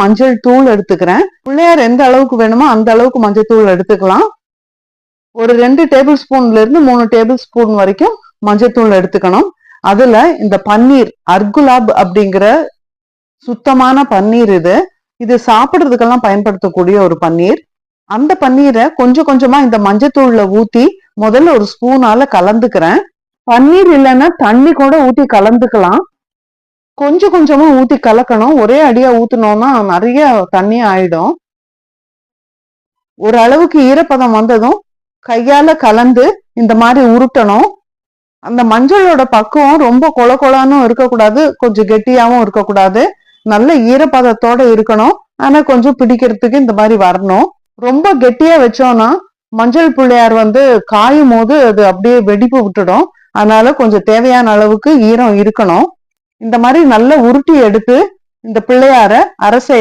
மஞ்சள் தூள் எடுத்துக்கிறேன். பிள்ளையார் எந்த அளவுக்கு வேணுமோ அந்த அளவுக்கு மஞ்சள் தூள் எடுத்துக்கலாம். ஒரு ரெண்டு டேபிள் ஸ்பூன்ல இருந்து மூணு டேபிள் ஸ்பூன் வரைக்கும் மஞ்சள் தூள் எடுத்துக்கணும். அதுல இந்த பன்னீர் அர்குலாப் அப்படிங்கிற சுத்தமான பன்னீர் இது. இது சாப்பிடுறதுக்கெல்லாம் பயன்படுத்தக்கூடிய ஒரு பன்னீர். அந்த பன்னீரை கொஞ்சம் கொஞ்சமா இந்த மஞ்சத்தூள்ல ஊத்தி முதல்ல ஒரு ஸ்பூனால கலந்துக்கிறேன். பன்னீர் இல்லைன்னா தண்ணி கூட ஊத்தி கலந்துக்கலாம். கொஞ்சம் கொஞ்சமா ஊத்தி கலக்கணும். ஒரே அடியா ஊத்தினோம்னா நிறைய தண்ணி ஆயிடும். ஒரு அளவுக்கு ஈரப்பதம் வந்ததும் கையால கலந்து இந்த மாதிரி உருட்டணும். அந்த மஞ்சளோட பக்குவம் ரொம்ப கொல கொலான்னு இருக்கக்கூடாது. கொஞ்சம் கெட்டியாவும் இருக்கக்கூடாது. நல்ல ஈரப்பதத்தோட இருக்கணும். ஆனா கொஞ்சம் பிடிக்கிறதுக்கு இந்த மாதிரி வரணும். ரொம்ப கெட்டியா வச்சோம்னா மஞ்சள் பிள்ளையார் வந்து காயும் போது அது அப்படியே வெடிப்பு விட்டுடும். அதனால கொஞ்சம் தேவையான அளவுக்கு ஈரம் இருக்கணும். இந்த மாதிரி நல்லா உருட்டி எடுத்து இந்த பிள்ளையார அரசை